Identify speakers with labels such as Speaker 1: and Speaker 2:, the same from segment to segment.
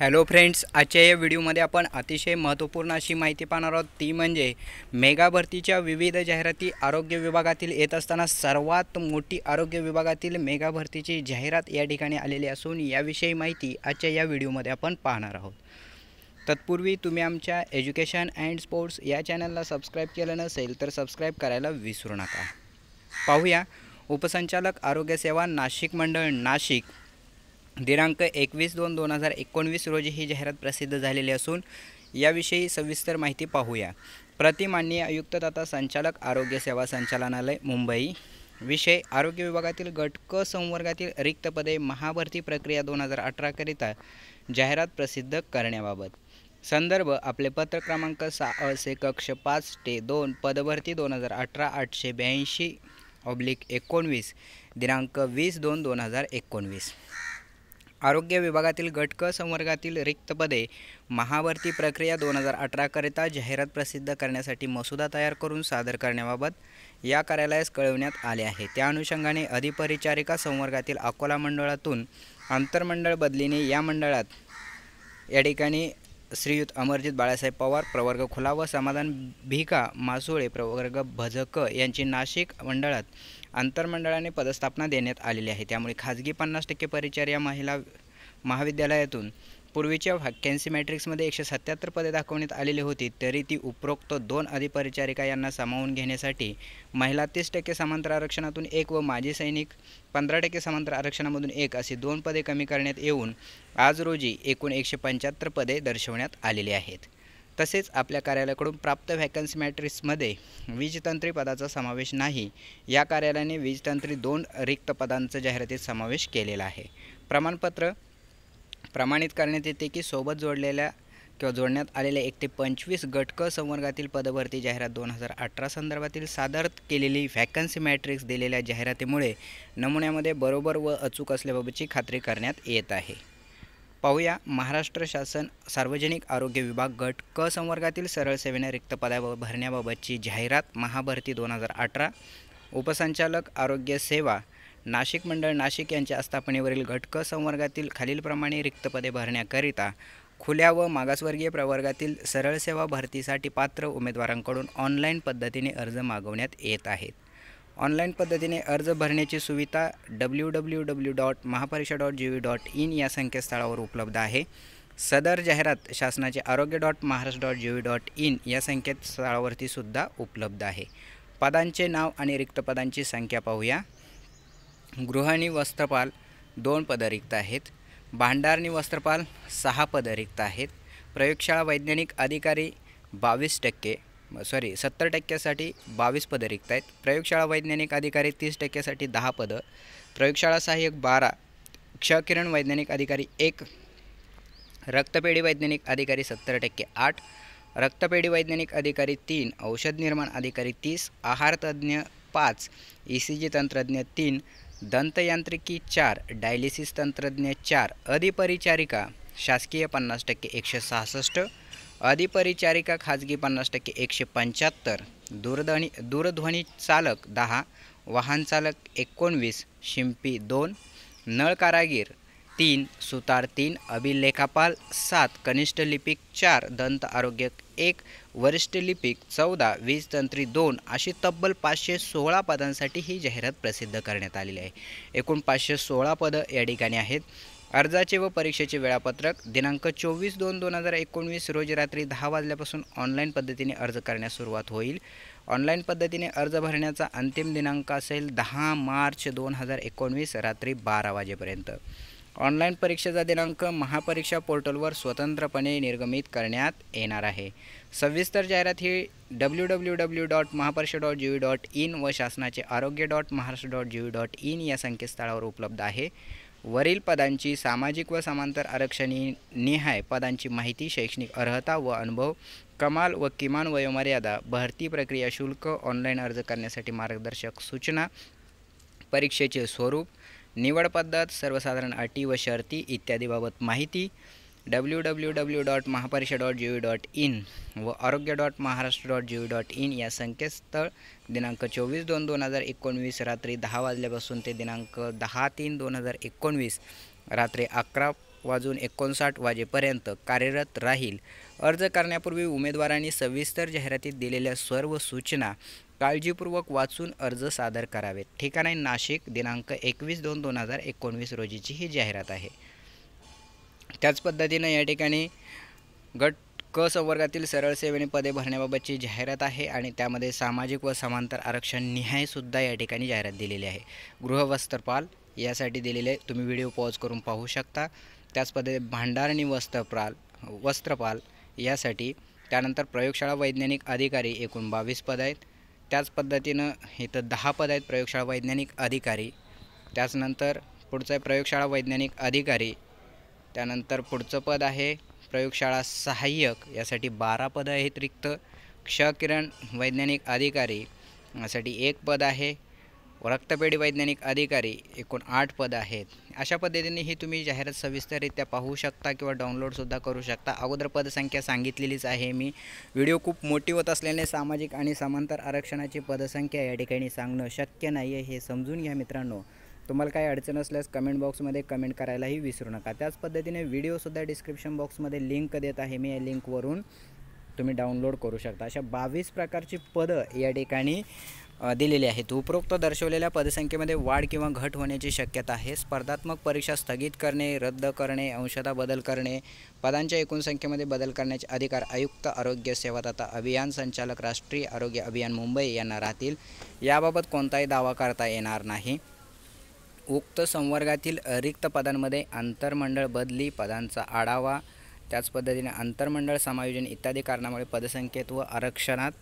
Speaker 1: Hello friends आजच्या या व्हिडिओमध्ये आपण अतिशय महत्त्वपूर्ण अशी माहिती पाहणार आहोत. ती म्हणजे मेगा भरतीच्या विविध जाहिराती आरोग्य विभागातील येत असताना सर्वात मोठी आरोग्य विभागातील मेगा भरतीची जाहिरात या ठिकाणी आलेली असून याविषयी माहिती आजच्या या व्हिडिओमध्ये आपण पाहणार आहोत. तत्पूर्वी तुम्ही आमच्या एज्युकेशन अँड स्पोर्ट्स या चॅनलला सबस्क्राईब केलं नसेल तर सबस्क्राईब करायला विसरू नका. पाहूया. उपसंचालक आरोग्यसेवा नाशिक मंडळ नाशिक. दिनांक एकवीस दोन दोन हजार एकोणवीस रोजी ही जाहिरात प्रसिद्ध झालेली असून याविषयी सविस्तर माहिती पाहूया. प्रतिमाननीय आयुक्त तथा संचालक आरोग्य सेवा संचालनालय मुंबई. विषय आरोग्य विभागातील गट क संवर्गातील रिक्त पदे महाभरती प्रक्रिया दोन हजार अठराकरिता जाहिरात प्रसिद्ध करण्याबाबत. संदर्भ आपले पत्र क्रमांक सहा असे कक्ष पाच ते दोन पदभरती दोन हजार अठरा आठशे ब्याऐंशी ऑब्लिक एकोणवीस दिनांक वीस दोन दोन हजार एकोणवीस. आरोग्य विभागातील गट क संवर्गातील रिक्त पदे महाभरती प्रक्रिया दोन हजार अठराकरिता जाहिरात प्रसिद्ध करण्यासाठी मसुदा तयार करून सादर करण्याबाबत या कार्यालयास कळवण्यात आले आहे. त्या अनुषंगाने अधिपरिचारिका संवर्गातील अकोला मंडळातून आंतरमंडळ बदलीने या मंडळात या ठिकाणी श्रीयुत अमरजित बाळासाहेब पवार प्रवर्ग खुला व समाधान भिका मासुळे प्रवर्ग भजक यांची नाशिक मंडळात आंतरमंडळाने पदस्थापना देण्यात आलेली आहे. त्यामुळे खाजगी पन्नास टक्के परिचार महिला महाविद्यालयातून पूर्वीच्या व्हॅकन्सी मॅट्रिक्समध्ये एकशे सत्याहत्तर पदे दाखवण्यात आलेली होती तरी ती उपरोक्त दोन अधिपरिचारिका यांना सामावून घेण्यासाठी महिला तीस टक्के समांतर आरक्षणातून एक व माजी सैनिक पंधरा टक्के समांतर आरक्षणामधून एक अशी दोन पदे कमी करण्यात येऊन आज रोजी एकूण एकशे पंच्याहत्तर पदे दर्शवण्यात आलेली आहेत. तसेच आपल्या कार्यालयाकडून प्राप्त व्हॅकन्सी मॅट्रिक्समध्ये वीजतंत्री पदाचा समावेश नाही या कार्यालयाने वीजतंत्री दोन रिक्त पदांचा जाहिरातीत समावेश केलेला आहे. प्रमाणपत्र प्रमाणित करण्यात येते की सोबत जोडलेल्या किंवा जोडण्यात आलेल्या एक ते पंचवीस गटक संवर्गातील पदभरती जाहिरात दोन हजार अठरा संदर्भातील सादर केलेली व्हॅकन्सी मॅट्रिक्स दिलेल्या जाहिरातीमुळे नमुन्यामध्ये बरोबर व अचूक असल्याबाबतची खात्री करण्यात येत आहे. पाहूया महाराष्ट्र शासन सार्वजनिक आरोग्य विभाग गट क संवर्गातील सरळ सेवेने रिक्त पदा भरण्याबाबतची जाहिरात महाभरती दोन हजार अठरा उपसंचालक आरोग्य सेवा नाशिक मंडळ नाशिक यांच्या आस्थापनेवरील घटक संवर्गातील खालीलप्रमाणे रिक्त पदे भरण्याकरिता खुल्या व मागासवर्गीय प्रवर्गातील सरळ सेवा भरतीसाठी पात्र उमेदवारांकडून ऑनलाईन पद्धतीने अर्ज मागवण्यात येत आहेत. ऑनलाईन पद्धतीने अर्ज भरण्याची सुविधा W W W dot Mahapariksha dot G V dot in या संकेतस्थळावर उपलब्ध आहे. सदर जाहिरात शासनाचे Arogya dot Maharashtra dot G V dot in या संकेतस्थळावरती सुद्धा उपलब्ध आहे. पदांचे नाव आणि रिक्त पदांची संख्या पाहूया. गृहिणी वस्त्रपाल दोन पदं रिक्त आहेत. भांडारणी वस्त्रपाल सहा पदं रिक्त आहेत. प्रयोगशाळा वैज्ञानिक अधिकारी बावीस टक्के सॉरी सत्तर टक्क्यासाठी बावीस पदं रिक्त आहेत. प्रयोगशाळा वैज्ञानिक अधिकारी तीस टक्क्यासाठी दहा पदं. प्रयोगशाळा सहाय्यक बारा क्षकिरण वैज्ञानिक अधिकारी एक रक्तपेढी वैज्ञानिक अधिकारी सत्तर टक्के आठ रक्तपेढी वैज्ञानिक अधिकारी तीन औषध निर्माण अधिकारी तीस आहारतज्ञ पाच ई सी जी तंत्रज्ञ तीन दंतयांत्रिकी चार डायलिसिस तंत्रज्ञ चार अधिपरिचारिका शासकीय पन्नास टक्के एकशे सहासष्ट अधिपरिचारिका खाजगी पन्नास टक्के एकशे पंच्याहत्तर दूरध्वनी दूरध्वनी चालक दहा वाहन चालक एकोणवीस शिंपी दोन नळ कारागीर तीन सुतार तीन अभिलेखापाल सात कनिष्ठ लिपिक चार दंत आरोग्य एक वरिष्ठ लिपिक चौदा वीज तंत्री दोन अशी तब्बल पाचशे सोळा पदांसाठी ही जाहिरात प्रसिद्ध करण्यात आलेली आहे. एकूण पाचशे सोळा पदं या ठिकाणी आहेत. अर्जाचे व परीक्षेचे वेळापत्रक दिनांक चोवीस दोन दोन हजार एकोणवीस रोजी रात्री दहा वाजल्यापासून ऑनलाईन पद्धतीने अर्ज करण्यास सुरुवात होईल. ऑनलाईन पद्धतीने अर्ज भरण्याचा अंतिम दिनांक असेल दहा मार्च दोन हजार एकोणवीस रात्री बारा वाजेपर्यंत. ऑनलाईन परीक्षेचा दिनांक महापरीक्षा पोर्टलवर स्वतंत्रपणे निर्गमित करण्यात येणार आहे. सविस्तर जाहिरात ही W W W dot Mahapariksha dot G V dot in व शासनाचे Arogya dot Maharashtra dot G V dot in या संकेतस्थळावर उपलब्ध आहे. वरील पदांची सामाजिक व समांतर आरक्षणी निहाय पदांची माहिती शैक्षणिक अर्हता व अनुभव कमाल व किमान वयोमर्यादा भरती प्रक्रिया शुल्क ऑनलाईन अर्ज करण्यासाठी मार्गदर्शक सूचना परीक्षेचे स्वरूप निवड पद्धत सर्वसाधारण अटी व शर्ती इत्यादीबाबत माहिती W W W dot Mahapariksha dot G V dot in व Arogya dot Maharashtra dot G V dot in या संकेतस्थळ दिनांक चोवीस दोन दोन हजार एकोणवीस रात्री दहा वाजल्यापासून ते दिनांक दहा तीन दोन हजार एकोणवीस रात्री अकरा वाजून एकोणसाठ वाजेपर्यंत कार्यरत राहील. अर्ज करण्यापूर्वी उमेदवारांनी सविस्तर जाहिरातीत दिलेल्या सर्व सूचना काळजीपूर्वक वाचून अर्ज सादर करावेत. ठिकाण आहे नाशिक दिनांक एकवीस दोन दोन हजार एकोणवीस रोजीची ही जाहिरात आहे. त्याच पद्धतीनं या ठिकाणी गट क संवर्गातील सरळ सेवेने पदे भरण्याबाबतची जाहिरात आहे आणि त्यामध्ये सामाजिक व समांतर आरक्षण निहायसुद्धा या ठिकाणी जाहिरात दिलेली आहे. गृहवस्त्रपाल यासाठी दिलेले तुम्ही व्हिडिओ पॉज करून पाहू शकता. त्याच पद्धतीने भांडारणी वस्त्रपाल वस्त्रपाल यासाठी त्यानंतर प्रयोगशाळा वैज्ञानिक अधिकारी एकूण बावीस पद आहेत. त्याच पद्धतीनं इथं दहा पद आहेत प्रयोगशाळा वैज्ञानिक अधिकारी. त्याचनंतर पुढचं आहे प्रयोगशाळा वैज्ञानिक अधिकारी. त्यानंतर पुढचं पद आहे प्रयोगशाळा सहाय्यक यासाठी बारा पदं आहेत रिक्त. क्षकिरण वैज्ञानिक अधिकारी यासाठी एक पद आहे. रक्तपेढी वैज्ञानिक अधिकारी एकूण आठ पद आहेत. अशा पद्धतीने ही तुम्ही जाहिरात सविस्तररित्या पाहू शकता किंवा डाउनलोडसुद्धा करू शकता. अगोदर पदसंख्या सांगितलेलीच आहे. मी व्हिडिओ खूप मोठी होत असल्याने सामाजिक आणि समांतर आरक्षणाची पदसंख्या या ठिकाणी सांगणं शक्य नाही आहे हे समजून घ्या मित्रांनो. तुम्हाला काही अडचण असल्यास कमेंट बॉक्समध्ये कमेंट करायलाही विसरू नका. त्याच पद्धतीने व्हिडिओसुद्धा डिस्क्रिप्शन बॉक्समध्ये लिंक देत आहे. मी या लिंकवरून तुम्ही डाउनलोड करू शकता. अशा बावीस प्रकारची पदं या ठिकाणी दिलेली आहेत. उपरोक्त दर्शवलेल्या पदसंख्येमध्ये वाढ किंवा घट होण्याची शक्यता आहे. स्पर्धात्मक परीक्षा स्थगित करणे रद्द करणे अंशता बदल करणे पदांच्या एकूण संख्येमध्ये बदल करण्याचे अधिकार आयुक्त आरोग्य सेवा तथा अभियान संचालक राष्ट्रीय आरोग्य अभियान मुंबई यांना राहतील. याबाबत कोणताही दावा करता येणार नाही. उक्त संवर्गातील रिक्त पदांमध्ये आंतरमंडळ बदली पदांचा आढावा त्याच पद्धतीने आंतरमंडळ समायोजन इत्यादी कारणामुळे पदसंख्येत व आरक्षणात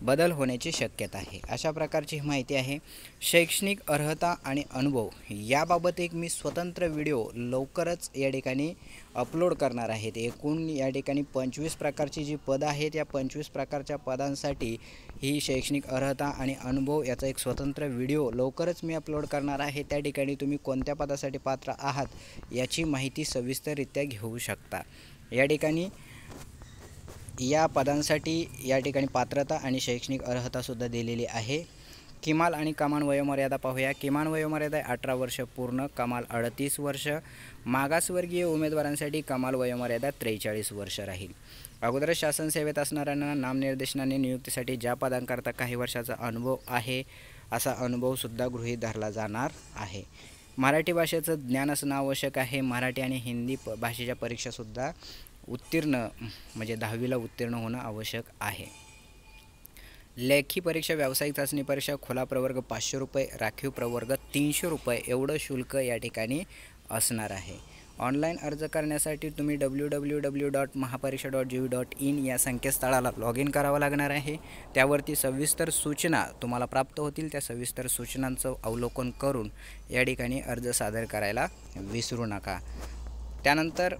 Speaker 1: बदल होण्याची शक्यता आहे. अशा प्रकारची माहिती आहे शैक्षणिक अर्हता आणि अनुभव. याबाबत एक मी स्वतंत्र व्हिडिओ लवकरच या ठिकाणी अपलोड करणार आहेत एकूण या ठिकाणी पंचवीस प्रकारची जी पदं आहेत या पंचवीस प्रकारच्या पदांसाठी ही शैक्षणिक अर्हता आणि अनुभव याचा एक स्वतंत्र व्हिडिओ लवकरच मी अपलोड करणार आहे. त्या ठिकाणी तुम्ही कोणत्या पदासाठी पात्र आहात याची माहिती सविस्तररित्या घेऊ शकता. या ठिकाणी या पदांसाठी या ठिकाणी पात्रता आणि शैक्षणिक अर्हतासुद्धा दिलेली आहे. किमाल आणि कमाल वयोमर्यादा पाहूया. किमान वयोमर्यादा अठरा वर्ष पूर्ण कमाल अडतीस वर्ष. मागासवर्गीय उमेदवारांसाठी कमाल वयोमर्यादा त्रेचाळीस वर्ष राहील. अगोदर शासन सेवेत असणाऱ्यांना नामनिर्देशनाने नियुक्तीसाठी ज्या पदांकरता काही वर्षाचा अनुभव आहे असा अनुभवसुद्धा गृहीत धरला जाणार आहे. मराठी भाषेचं ज्ञान असणं आवश्यक आहे. मराठी आणि हिंदी प भाषेच्या परीक्षासुद्धा उत्तीर्ण म्हणजे दहावीला उत्तीर्ण होणं आवश्यक आहे. लेखी परीक्षा व्यावसायिक चाचणी परीक्षा खुला प्रवर्ग पाचशे रुपये राखीव प्रवर्ग तीनशे रुपये एवढं शुल्क या ठिकाणी असणार आहे. ऑनलाईन अर्ज करण्यासाठी तुम्ही W W W dot Mahapariksha dot G dot in या संकेतस्थळाला लॉग इन करावं लागणार आहे. त्यावरती सविस्तर सूचना तुम्हाला प्राप्त होतील. त्या सविस्तर सूचनांचं अवलोकन करून या ठिकाणी अर्ज सादर करायला विसरू नका. त्यानंतर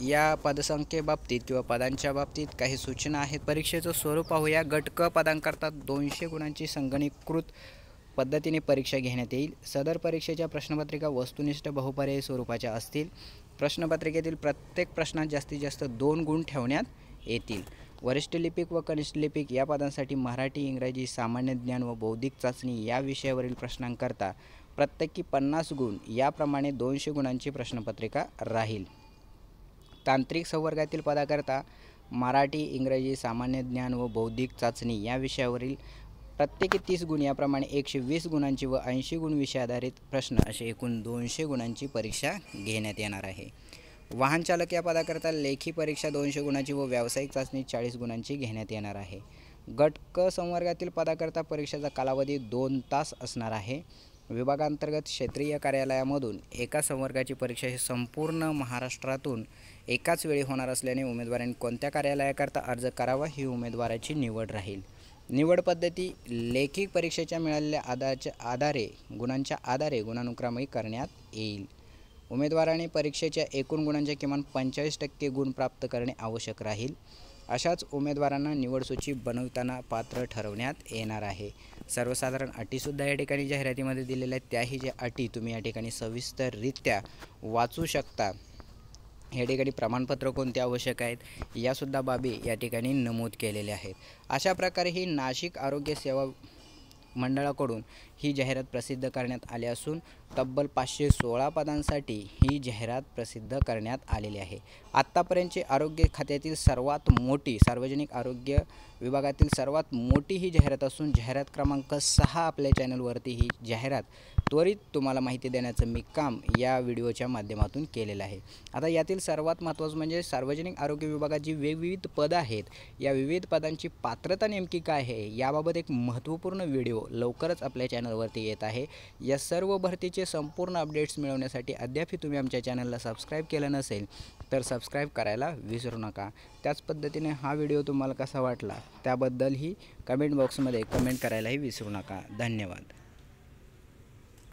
Speaker 1: या पदसंख्येबाबतीत किंवा पदांच्या बाबतीत काही सूचना आहेत. परीक्षेचं स्वरूप पाहूया. गट क पदांकरता दोनशे गुणांची संगणीकृत पद्धतीने परीक्षा घेण्यात येईल. सदर परीक्षेच्या प्रश्नपत्रिका वस्तुनिष्ठ बहुपर्यायी स्वरूपाच्या असतील. प्रश्नपत्रिकेतील प्रत्येक प्रश्नात जास्तीत जास्त दोन गुण ठेवण्यात येतील. वरिष्ठ लिपिक व कनिष्ठ लिपिक या पदांसाठी मराठी इंग्रजी सामान्य ज्ञान व बौद्धिक चाचणी या विषयावरील प्रश्नांकरता प्रत्येकी पन्नास गुण याप्रमाणे दोनशे गुणांची प्रश्नपत्रिका राहील. तांत्रिक संवर्गातील पदाकरता मराठी इंग्रजी सामान्य ज्ञान व बौद्धिक चाचणी या विषयावरील प्रत्येकी तीस गुण याप्रमाणे एकशे वीस गुणांची व ऐंशी गुण विषयाधारित प्रश्न असे एकूण दोनशे गुणांची परीक्षा घेण्यात येणार आहे. वाहन चालक या पदाकरता लेखी परीक्षा दोनशे गुणांची व व्यावसायिक चाचणी चाळीस गुणांची घेण्यात येणार आहे. गट क संवर्गातील पदाकरता परीक्षेचा कालावधी दोन तास असणार आहे. विभागांतर्गत क्षेत्रीय कार्यालयामधून एका संवर्गाची परीक्षा ही संपूर्ण महाराष्ट्रातून एकाच वेळी होणार असल्याने उमेदवारांनी कोणत्या कार्यालयाकरता अर्ज करावा ही उमेदवाराची निवड राहील. निवड पद्धती लेखी परीक्षेच्या मिळालेल्या आधारच्या आधारे गुणांच्या आधारे गुणानुक्रमही करण्यात येईल. उमेदवाराने परीक्षेच्या एकूण गुणांचे किमान पंचेचाळीस टक्के गुण प्राप्त करणे आवश्यक राहील. अशाच उमेदवारांना निवडसूची बनवताना पात्र ठरवण्यात येणार आहे. सर्वसाधारण अटीसुद्धा या ठिकाणी जाहिरातीमध्ये दिलेल्या आहेत. त्याही ज्या अटी तुम्ही या ठिकाणी सविस्तररित्या वाचू शकता. या ठिकाणी प्रमाणपत्र कोणते आवश्यक आहेत यासुद्धा बाबी या ठिकाणी नमूद केलेल्या आहेत. अशा प्रकारे ही नाशिक आरोग्य सेवा मंडळाकडून ही जाहिरात प्रसिद्ध करण्यात आली असून तब्बल पाचशे सोळा पदांसाठी ही जाहिरात प्रसिद्ध करण्यात आलेली आहे. आत्तापर्यंतची आरोग्य खात्यातील सर्वात मोठी सार्वजनिक आरोग्य विभागातील सर्वात मोठी ही जाहिरात असून जाहिरात क्रमांक सहा आपल्या चॅनलवरती ही जाहिरात त्वरित तुम्हाला माहिती देण्याचं मी काम या व्हिडिओच्या माध्यमातून केलेलं आहे. आता यातील सर्वात महत्त्वाचं म्हणजे सार्वजनिक आरोग्य विभागात जी वेगविविध पदं आहेत. या विविध पदांची पात्रता नेमकी काय आहे? याबाबत एक महत्त्वपूर्ण व्हिडिओ लवकरच आपल्या चॅनलवरती येत आहे. या सर्व भरतीचे संपूर्ण अपडेट्स मिळवण्यासाठी अद्यापही तुम्ही आमच्या चॅनलला सबस्क्राईब केलं नसेल तर सबस्क्राईब करायला विसरू नका. त्याच पद्धतीने हा व्हिडिओ तुम्हाला कसा वाटला त्याबद्दलही कमेंट बॉक्समध्ये कमेंट करायलाही विसरू नका. धन्यवाद.